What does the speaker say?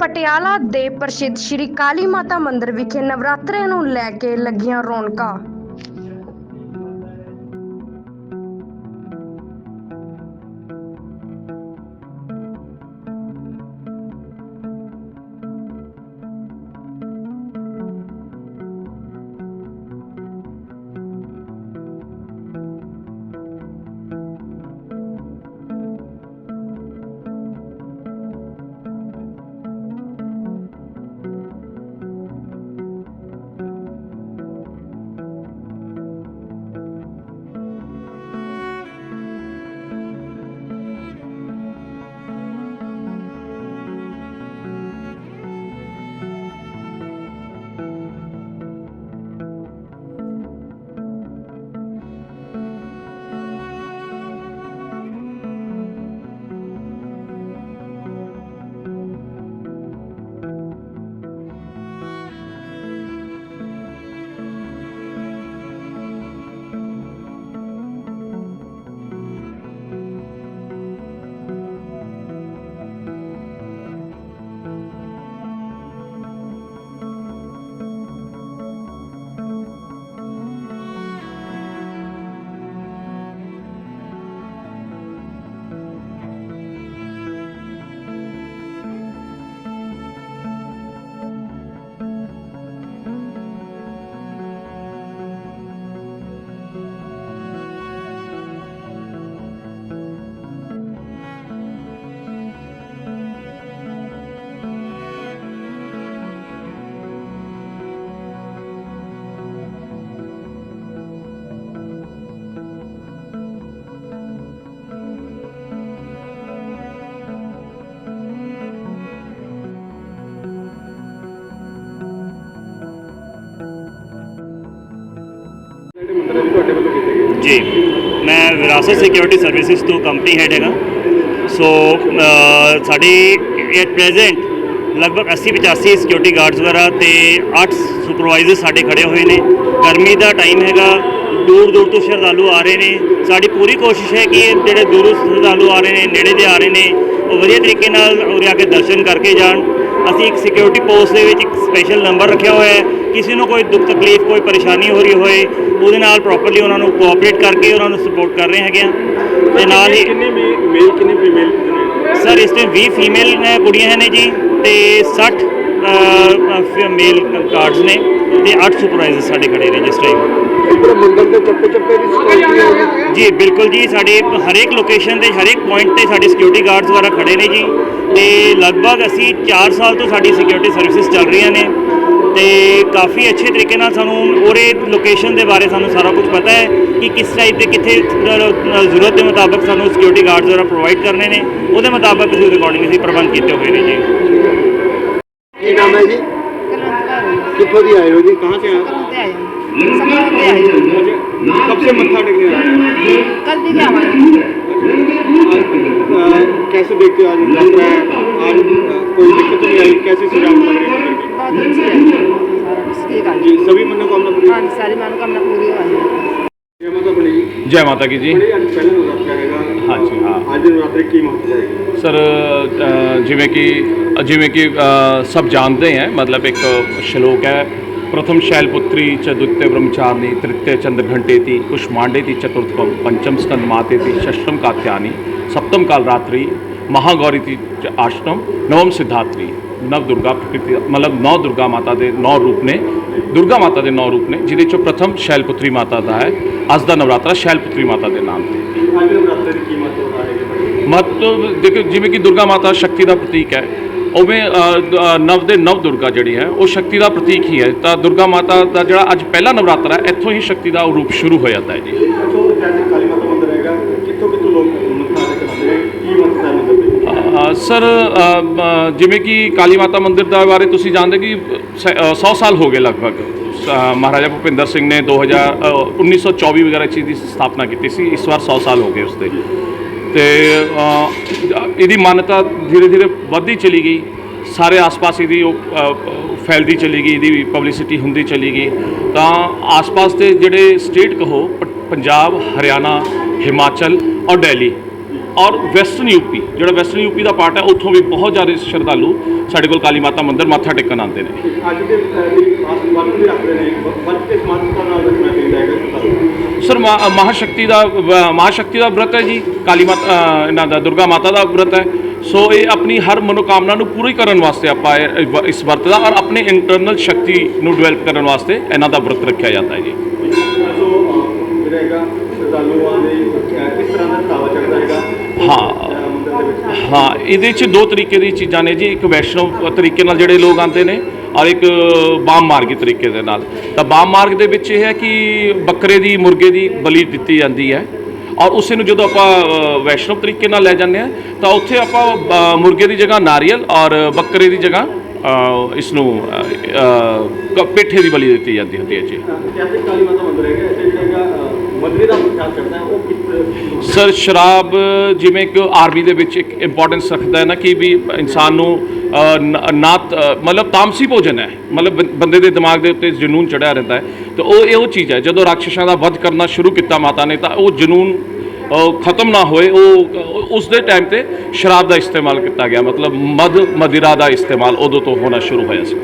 ਪਟਿਆਲਾ ਦੇ ਪ੍ਰਸਿੱਧ ਸ਼੍ਰੀ ਕਾਲੀ ਮਾਤਾ ਮੰਦਿਰ ਵਿਖੇ ਨਵਰਾਤਰੇ ਨੂੰ ਲੈ ਕੇ ਲੱਗੀਆਂ ਰੌਣਕਾਂ। ਜੀ, ਮੈਂ ਵਿਰਾਸਤ ਸਿਕਿਉਰਿਟੀ ਸਰਵਿਸਿਜ਼ ਤੋਂ ਕੰਪਨੀ ਹੈਡ ਹੈਗਾ। ਸੋ ਸਾਡੀ ਐਟ ਪ੍ਰੈਜ਼ੈਂਟ ਲਗਭਗ 80 85 ਸਿਕਿਉਰਿਟੀ ਗਾਰਡਸ ਵਗੈਰਾ ਤੇ 8 ਸੁਪਰਵਾਈਜ਼ਰ ਸਾਡੇ ਖੜੇ ਹੋਏ ਨੇ। ਗਰਮੀ ਦਾ ਟਾਈਮ ਹੈਗਾ ਦੂਰ ਦੂਰ ਤੋਂ ਸ਼ਰਧਾਲੂ ਆ ਰਹੇ ਨੇ। ਸਾਡੀ ਪੂਰੀ ਕੋਸ਼ਿਸ਼ ਹੈ ਕਿ ਜਿਹੜੇ ਦੂਰੋਂ ਸ਼ਰਧਾਲੂ ਆ ਰਹੇ ਨੇ, ਨੇੜੇ ਦੇ ਆ ਰਹੇ ਨੇ, ਉਹ ਵਧੀਆ ਤਰੀਕੇ ਨਾਲ ਉਰੇ ਆ ਕੇ ਦਰਸ਼ਨ ਕਰਕੇ ਜਾਣ। ਅਸੀਂ ਇੱਕ ਸਿਕਿਉਰਿਟੀ ਪੋਸਟ ਦੇ ਵਿੱਚ ਇੱਕ ਸਪੈਸ਼ਲ ਨੰਬਰ ਰੱਖਿਆ ਹੋਇਆ ਹੈ। ਕਿਸੇ ਨੂੰ ਕੋਈ ਦੁੱਖ ਤਕਲੀਫ ਕੋਈ ਪਰੇਸ਼ਾਨੀ ਹੋ ਰਹੀ ਹੋਏ ਉਹਦੇ ਨਾਲ ਪ੍ਰੋਪਰਲੀ ਉਹਨਾਂ ਨੂੰ ਕੋਆਪਰੇਟ ਕਰਕੇ ਉਹਨਾਂ ਨੂੰ ਸਪੋਰਟ ਕਰ ਰਹੇ ਹੈਗੇ ਆ। ਤੇ ਨਾਲ ਹੀ ਕਿੰਨੇ ਮੇਲ ਕਿੰਨੇ ਫੀਮੇਲ ਸਰ ਇਸ ਟਾਈਮ 20 ਫੀਮੇਲ ਕੁੜੀਆਂ ਨੇ ਜੀ ਤੇ 60 ਮੇਲ ਕਾਰਡਸ ਨੇ ਤੇ 8 ਸੁਪਰਵਾਈਜ਼ਰ ਸਾਡੇ ਖੜੇ ਨੇ ਜਿਸ ਟਾਈਮ ਪੂਰੇ ਮੰਦਿਰ ਦੇ ਚੱਪੇ ਚੱਪੇ ਦੀ ਸਿਕਿਉਰਿਟੀ ਹੈ ਜੀ। ਬਿਲਕੁਲ ਜੀ ਸਾਡੇ ਹਰੇਕ ਲੋਕੇਸ਼ਨ ਤੇ ਹਰੇਕ ਪੁਆਇੰਟ ਤੇ ਸਾਡੇ ਸਿਕਿਉਰਿਟੀ ਗਾਰਡਸ ਵਗੈਰਾ ਖੜੇ ਨੇ ਜੀ ਤੇ ਲਗਭਗ ਅਸੀਂ 4 ਸਾਲ ਤੋਂ ਸਾਡੀ ਸਿਕਿਉਰਿਟੀ ਸਰਵਿਸਿਜ਼ ਚੱਲ ਰਹੀਆਂ ਨੇ। ਤੇ ਕਾਫੀ ਅੱਛੇ ਤਰੀਕੇ ਨਾਲ ਸਾਨੂੰ ਉਹਦੇ ਲੋਕੇਸ਼ਨ ਦੇ ਬਾਰੇ ਸਾਨੂੰ ਸਾਰਾ ਕੁਝ ਪਤਾ ਹੈ ਕਿ ਕਿਸ ਟਾਈਪ ਦੇ ਕਿੱਥੇ ਅ, ਜ਼ਰੂਰਤ ਦੇ ਮੁਤਾਬਕ ਸਾਨੂੰ ਸਿਕਿਉਰਿਟੀ ਗਾਰਡਸ ਵਗੈਰਾ ਪ੍ਰੋਵਾਈਡ ਕਰਨੇ ਨੇ ਉਹਦੇ ਮੁਤਾਬਕ ਅਸੀਂ ਰਿਕਾਰਡਿੰਗ ਅਸੀਂ ਪ੍ਰਬੰਧ ਕੀਤੇ ਹੋਏ ਨੇ ਜੀ ਕੀ ਨਾਮ ਹੈ ਜੀ ਕਿੱਥੋਂ ਦੀ ਆਏ ਹੋ ਜੀ ਕਹਾਂ से आए कब से मत्था टेकने आ रहे हैं कल भी क्या हमारे आज, अ, कैसे देखते हो आज लग रहा है आज अ, कोई दिक्कत नहीं आई कैसी सजावट लग रही है सारा कुछ है सारा कुछ की जी। हाँ जी सारी मनोकामना पूरी हो। जय माता बनी जय माता की जी बड़े ਅੱਜ ਪਹਿਲਾ ਨਵਰਾਤਰਾ ਹੈਗਾ ਹਾਂਜੀ ਹਾਂ ਅੱਜ ਨਵਰਾਤਰੇ ਕੀ ਮਹੱਤਵ ਹੈ ਸਰ ਅ, ਜਿਵੇਂ ਕਿ ਜਿਵੇਂ ਕਿ ਅ, ਸਭ ਜਾਣਦੇ ਹੈ ਮਤਲਬ ਇੱਕ ਸ਼ਲੋਕ ਹੈ ਪ੍ਰਥਮ ਸ਼ੈਲਪੁਤਰੀ ਚਤੁਰਥੇ ਬ੍ਰਹਮਚਾਰਿਣੀ ਤ੍ਰਿਤਯ ਚੰਦਰਘੰਟੇਤੀ ਕੁਸ਼ਮਾਂਡੇਤੀ ਚਤੁਰਥਮ ਪੰਚਮ ਸਕੰਦ ਮਾਤੇਤੀ षष्ठम कात्यायनी सप्तम कालरात्रि महागौरीति च आष्टम नवम सिद्धात्री। ਨਵ ਦੁਰਗਾ ਪ੍ਰਕਿਰਤੀ ਮਤਲਬ ਨੌ ਦੁਰਗਾ ਮਾਤਾ ਦੇ ਨੌ ਰੂਪ ਨੇ। ਦੁਰਗਾ ਮਾਤਾ ਦੇ ਨੌ ਰੂਪ ਨੇ, ਜਿਹਦੇ ਚੋਂ ਪ੍ਰਥਮ ਸ਼ੈਲਪੁੱਤਰੀ ਮਾਤਾ ਦਾ ਹੈ, ਅੱਜ ਦਾ ਨਵਰਾਤਰਾ ਸ਼ੈਲਪੁੱਤਰੀ ਮਾਤਾ ਦੇ ਨਾਮ ਤੇ। ਅੱਜ ਨਵਰਾਤਰੇ ਦੀ ਕੀ ਮਹੱਤਵ ਦੇਖੋ, ਜਿਵੇਂ ਕਿ ਦੁਰਗਾ ਮਾਤਾ ਸ਼ਕਤੀ ਦਾ ਪ੍ਰਤੀਕ ਹੈ, ਉਵੇਂ ਨਵ ਦੇ ਨਵ ਦੁਰਗਾ ਜਿਹੜੀ ਹੈ, ਉਹ ਸ਼ਕਤੀ ਦਾ ਪ੍ਰਤੀਕ ਹੀ ਹੈ। ਤਾਂ ਦੁਰਗਾ ਮਾਤਾ ਦਾ ਜਿਹੜਾ ਅੱਜ ਪਹਿਲਾ ਨਵਰਾਤਰਾ ਹੈ, ਇੱਥੋਂ ਹੀ ਸ਼ਕਤੀ ਦਾ ਰੂਪ ਸ਼ੁਰੂ ਹੋ ਜਾਂਦਾ ਹੈ ਜੀ। ਸਰ ਜਿਵੇਂ ਕਿ ਕਾਲੀ ਮਾਤਾ ਮੰਦਿਰ ਦਾ ਬਾਰੇ ਤੁਸੀਂ ਜਾਣਦੇ ਕਿ 100 ਸਾਲ ਹੋ ਗਏ ਲਗਭਗ ਮਹਾਰਾਜਾ ਭੁਪਿੰਦਰ ਸਿੰਘ ਨੇ 2000 ਅ, 1924 ਵਗੈਰਾ ਚੀਜ਼ ਦੀ ਸਥਾਪਨਾ ਕੀਤੀ ਸੀ ਇਸ ਵਾਰ 100 ਸਾਲ ਹੋ ਗਏ ਉਸ ਦੇ ਤੇ ਇਹਦੀ ਮਾਨਤਾ ਧੀਰੇ ਧੀਰੇ ਵੱਧਦੀ ਚਲੀ ਗਈ ਸਾਰੇ ਆਸ-ਪਾਸ ਇਹਦੀ ਉਹ ਫੈਲਦੀ ਚਲੀ ਗਈ ਇਹਦੀ ਪਬਲਿਸਿਟੀ ਹੁੰਦੀ ਚਲੀ ਗਈ। ਤਾਂ ਆਸ-ਪਾਸ ਦੇ ਜਿਹੜੇ ਸਟੇਟ ਕਹੋ ਪ- ਪੰਜਾਬ ਹਰਿਆਣਾ ਹਿਮਾਚਲ ਔਰ ਦਿੱਲੀ ਔਰ ਵੈਸਟਰਨ ਯੂਪੀ ਜਿਹੜਾ ਵੈਸਟਰਨ ਯੂਪੀ ਦਾ ਪਾਰਟ ਹੈ ਉੱਥੋਂ ਵੀ ਬਹੁਤ ਜ਼ਿਆਦਾ ਸ਼ਰਧਾਲੂ ਸਾਡੇ ਕੋਲ ਕਾਲੀ ਮਾਤਾ ਮੰਦਿਰ ਮੱਥਾ ਟੇਕਣ ਆਉਂਦੇ ਨੇ। ਅੱਜ ਦੇ ਖਾਸ ਵਰਤ ਵੀ ਰੱਖਦੇ ਨੇ। ਵਰਤ ਕੇ ਸਮਾਨਤਾ ਨਾਲ ਰੱਖਣਾ ਚਾਹੀਦਾ ਹੈਗਾ ਸ਼ਰਧਾਲੂ ਸਰ ਮਹਾ- ਮਹਾਸ਼ਕਤੀ ਦਾ ਮਹਾਸ਼ਕਤੀ ਦਾ ਵਰਤ ਹੈ ਜੀ ਕਾਲੀ ਮਾਤਾ ਇਹਨਾਂ ਦਾ ਦੁਰਗਾ ਮਾਤਾ ਦਾ ਵਰਤ ਹੈ। ਸੋ ਇਹ ਆਪਣੀ ਹਰ ਮਨੋਕਾਮਨਾ ਨੂੰ ਪੂਰੀ ਕਰਨ ਵਾਸਤੇ ਆਪਾਂ ਇਸ ਵਰਤ ਦਾ ਔਰ ਆਪਣੇ ਇੰਟਰਨਲ ਸ਼ਕਤੀ ਨੂੰ ਡਿਵੈਲਪ ਕਰਨ ਵਾਸਤੇ ਇਹਨਾਂ ਦਾ ਵਰਤ ਰੱਖਿਆ ਜਾਂਦਾ ਹੈ ਜੀ। ਸੋ ਜਿਹੜਾ ਹੈਗਾ ਸ਼ਰਧਾਲੂਆਂ ਦੇ ਕਿਸ ਤਰ੍ਹਾਂ ਦਾ ਢਾਵਾ ਚੜਦਾ ਹੈਗਾ? ਹਾਂ। ਹਾਂ ਇਹਦੇ 'ਚ ਦੋ ਤਰੀਕੇ ਦੀ ਚੀਜ਼ਾਂ ਨੇ ਜੀ ਇੱਕ ਵੈਸ਼ਨਵ ਤਰੀਕੇ ਨਾਲ ਜਿਹੜੇ ਲੋਕ ਆਉਂਦੇ ਨੇ ਔਰ ਇੱਕ ਬਾਮ ਮਾਰਗੀ ਤਰੀਕੇ ਦੇ ਨਾਲ ਤਾਂ ਬਾਮ ਮਾਰਗ ਦੇ ਵਿੱਚ ਇਹ ਹੈ ਕਿ ਬੱਕਰੇ ਦੀ ਮੁਰਗੇ ਦੀ ਬਲੀ ਦਿੱਤੀ ਜਾਂਦੀ ਹੈ ਔਰ ਉਸੇ ਨੂੰ ਜਦੋਂ ਆਪਾਂ ਵੈਸ਼ਨਵ ਤਰੀਕੇ ਨਾਲ ਲੈ ਜਾਂਦੇ ਆ ਤਾਂ ਉੱਥੇ ਆਪਾਂ ਮੁਰਗੇ ਦੀ ਜਗ੍ਹਾ ਨਾਰੀਅਲ ਔਰ ਬੱਕਰੇ ਦੀ ਜਗ੍ਹਾ ਅ, ਇਸ ਨੂੰ ਪੇਠੇ ਦੀ ਬਲੀ ਦਿੱਤੀ ਜਾਂਦੀ ਹੁੰਦੀ ਹੈ ਜੀ ਮੰਦਿਰ ਦਾ ਪ੍ਰਚਾਰ ਕਰਦਾ ਉਹ ਕਿਸ ਸਰ, ਸ਼ਰਾਬ ਜਿਵੇਂ ਕਿ ਆਰਮੀ ਦੇ ਵਿੱਚ ਇੱਕ ਇੰਪੋਰਟੈਂਸ ਰੱਖਦਾ ਹੈ ਨਾ ਕਿ ਵੀ ਇਨਸਾਨ ਨੂੰ ਨਾ ਮਤਲਬ ਤਾਮਸੀ ਭੋਜਨ ਹੈ। ਮਤਲਬ ਬੰ- ਬੰਦੇ ਦੇ ਦਿਮਾਗ ਦੇ ਉੱਤੇ ਜਨੂਨ ਚੜਿਆ ਰਹਿੰਦਾ ਹੈ। ਤੇ ਉਹ ਇਹ ਉਹ ਚੀਜ਼ ਹੈ, ਜਦੋਂ ਰਾਖਸ਼ਾਂ ਦਾ ਵੱਧ ਕਰਨਾ ਸ਼ੁਰੂ ਕੀਤਾ ਮਾਤਾ ਨੇ, ਤਾਂ ਉਹ ਜਨੂਨ ਖਤਮ ਨਾ ਹੋਏ। ਉਹ ਉਹ- ਉਸ ਦੇ ਟਾਈਮ ਤੇ ਸ਼ਰਾਬ ਦਾ ਇਸਤੇਮਾਲ ਕੀਤਾ ਗਿਆ। ਮਤਲਬ ਮਦ ਮदिरा ਦਾ ਇਸਤੇਮਾਲ ਉਦੋਂ ਤੋਂ ਹੋਣਾ ਸ਼ੁਰੂ ਹੋਇਆ ਸੀ।